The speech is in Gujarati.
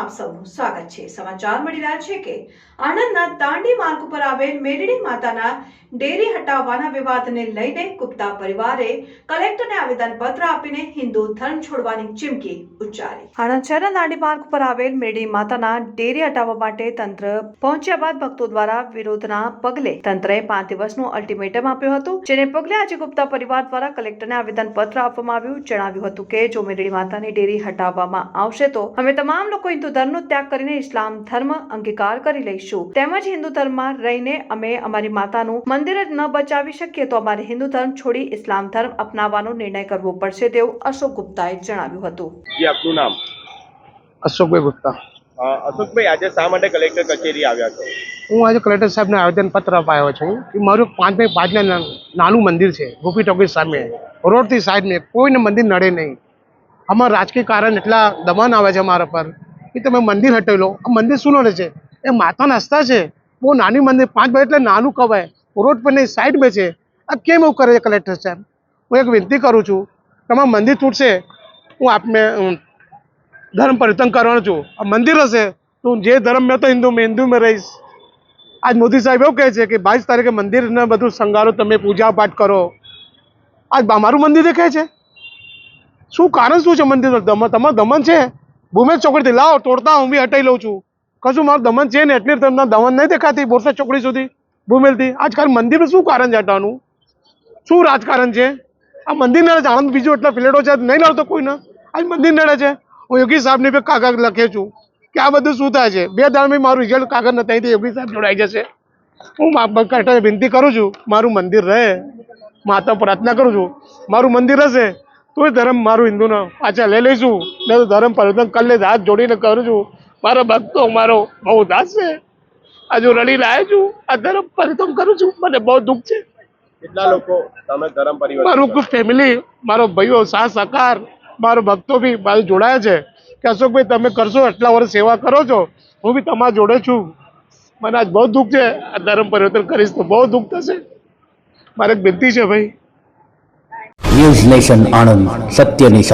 આપ સૌનું સ્વાગત છે. સમાચાર મળી રહ્યા છે કે આણંદના તાંડી માર્ગ ઉપર આવેલ મેરડી માતાના ડેરી હટાવવાના વિવાદને લઈને ગુપ્તા પરિવારે કલેક્ટરને આવેદન પત્ર આપીને હિન્દુ ધર્મ છોડવાની ચીમકી ઉચ્ચારી. આણંદ શહેરના દાંડી માર્ગ ઉપર આવેલ મેરડી માતાના ડેરી હટાવવા માટે તંત્ર પહોંચ્યા બાદ ભક્તો દ્વારા વિરોધના પગલે તંત્રએ પાંચ દિવસનું અલ્ટિમેટમ આપ્યું હતું, જેને પગલે આજે ગુપ્તા પરિવાર દ્વારા કલેક્ટરને આવેદન પત્ર આપવામાં આવ્યું. જણાવ્યું હતું કે, જો મેરડી માતાની ડેરી હટાવવામાં આવશે તો અમે તમામ લોકો હિન્દુ ધર્મનો ત્યાગ કરીને ઇસ્લામ ધર્મ અંગીકાર કરી લઈશું. તેમજ હિન્દુ ધર્મમાં રહીને અમે અમારી માતાનું મંદિર જ ન બચાવી શકીએ તો અમારે હિન્દુ ધર્મ છોડી ઇસ્લામ ધર્મ અપનાવવાનો નિર્ણય કરવો પડશે તેવું અશોક ગુપ્તાએ જણાવ્યું હતું. આપનું નામ? અશોકભાઈ ગુપ્તા. અશોકભાઈ આજે શા માટે કલેક્ટર કચેરી આવ્યા છો? હું આજે કલેક્ટર સાહેબને આવેદનપત્ર અપાયો છું કે મારું પાંચ બાય પાંચના નાનું મંદિર છે ગોપી ટોકી સામે. રોડથી સાઈડને કોઈને મંદિર નડે નહીં. આમાં રાજકીય કારણ એટલા દબાણ આવે છે અમારા પર કે તમે મંદિર હટાવી લો. આ મંદિર શું લે છે? એ માતાના હસ્તા છે. બહુ નાની મંદિર, પાંચ બાય એટલે નાનું કહેવાય રોડ પર નહીં સાઈડમાં છે. આ કેમ એવું કરે છે કલેક્ટર સાહેબ? હું એક વિનંતી કરું છું. તમારું મંદિર તૂટશે. હું આપને ધર્મ પરિવર્તન કરવાનો છું. આ મંદિર હશે. તો જે ધર્મ મેં તો હિન્દુ, મેં હિન્દુ મેં રહીશ. આજ મોદી સાહેબ એવું કહે છે કે બાવીસ તારીખે મંદિરને બધું શણગારો, તમે પૂજા પાઠ કરો. આજ મારું મંદિર દેખાય છે. શું કારણ શું છે મંદિર તમારું દમન છે? ભૂમેશ ચોકડીથી લાવો, તોડતા હું બી હટાઈ લઉં છું. કશું મારું દમન છે ને એટલી તમને દમન નહીં દેખાતી બોરસદ ચોકડી સુધી, ભૂમેલથી. આજકાલ મંદિરનું શું કારણ છે હટાવવાનું શું રાજકારણ છે? આ મંદિર નડે છે, આણંદ બીજું એટલા ફ્લેટો છે, નહીં લડતો કોઈને? આજ મંદિર નડે છે. હું યોગી સાહેબને બી કાગળ લખે છું કે આ બધું શું થાય છે? બે દાડમાં મારું રિઝલ્ટ કાગળ નથી અહીંથી યોગી સાહેબ જોડાઈ જશે. હું કલેક્ટરને વિનંતી કરું છું, મારું મંદિર રહે. માતા પ્રાર્થના કરું છું, મારું મંદિર હશે. તોય ધર્મ મારું હિન્દુનો પાછા લઈ લઈશું. મેં તો ધર્મ પરિવર્તન કરી હાથ જોડીને કરું છું. મારો ભક્તો મારો બહુ દાસ છે. હજુ રડી લાવ્યો છું આ ધર્મ પરિવર્તન કરું છું. મને બહુ દુઃખ છે. કેટલા લોકો તમે ધર્મ પરિવર્તન મારું ફેમિલી મારો ભાઈઓ સાસ સકાર મારો ભક્તો બી મારું જોડાયા છે. કે અશોકભાઈ તમે કરશો એટલા વર્ષ સેવા કરો છો હું બી તમારા જોડે છું. મને આજ બહુ દુઃખ છે. આ ધર્મ પરિવર્તન કરીશ તો બહુ દુઃખ થશે. મારે એક વિનંતી છે ભાઈ. ન્યૂઝ નેશન આણંદ સત્યની